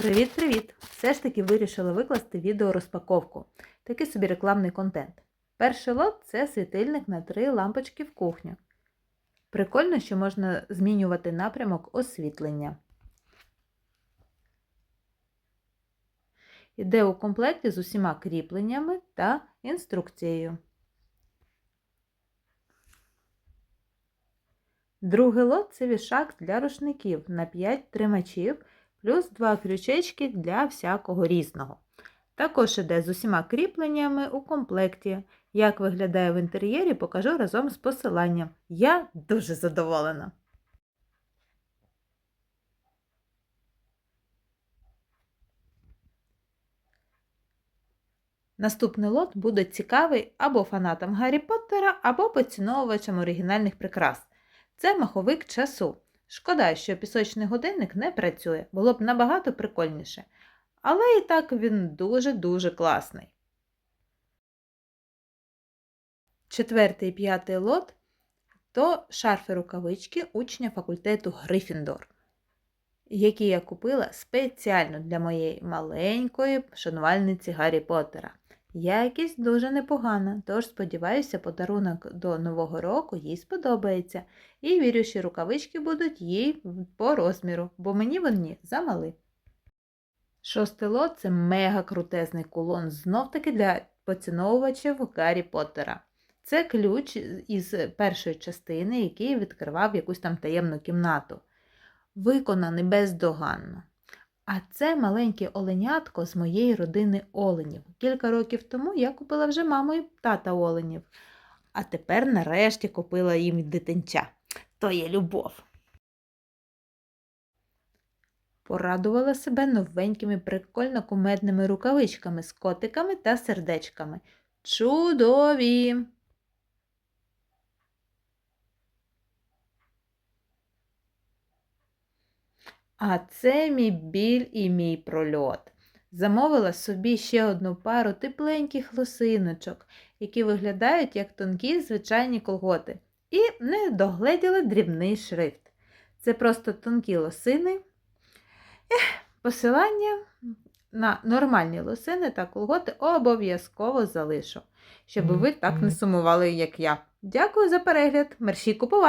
Привіт-привіт! Все ж таки вирішила викласти відео розпаковку. Такий собі рекламний контент. Перший лот це світильник на три лампочки в кухню. Прикольно, що можна змінювати напрямок освітлення. Іде у комплекті з усіма кріпленнями та інструкцією. Другий лот це вішак для рушників на 5 тримачів плюс 2 крючечки для всякого різного. Також іде з усіма кріпленнями у комплекті. Як виглядає в інтер'єрі, покажу разом з посиланням. Я дуже задоволена. Наступний лот буде цікавий або фанатам Гаррі Поттера, або поціновувачам оригінальних прикрас. Це маховик часу. Шкода, що пісочний годинник не працює, було б набагато прикольніше. Але і так він дуже-дуже класний. Четвертий і п'ятий лот то шарфи рукавички учня факультету Грифіндор, які я купила спеціально для моєї маленької шанувальниці Гаррі Поттера. Якість дуже непогана, тож сподіваюся, подарунок до Нового року їй сподобається. І вірю, що рукавички будуть їй по розміру, бо мені вони замали. Шостий лот це мега крутезний кулон, знов-таки для поціновувачів Гаррі Поттера. Це ключ із першої частини, який відкривав якусь там таємну кімнату. Виконаний бездоганно. А це маленьке оленятко з моєї родини оленів. Кілька років тому я купила вже маму і тата оленів. А тепер нарешті купила їм дитинча. То є любов. Порадувала себе новенькими прикольно кумедними рукавичками з котиками та сердечками. Чудові! А це мій біль і мій прольот. Замовила собі ще одну пару тепленьких лосиночок, які виглядають як тонкі звичайні колготи, і не догледіла дрібний шрифт. Це просто тонкі лосини. Ех, посилання на нормальні лосини та колготи обов'язково залишу, щоб ви так не сумували, як я. Дякую за перегляд. Мерші купувати!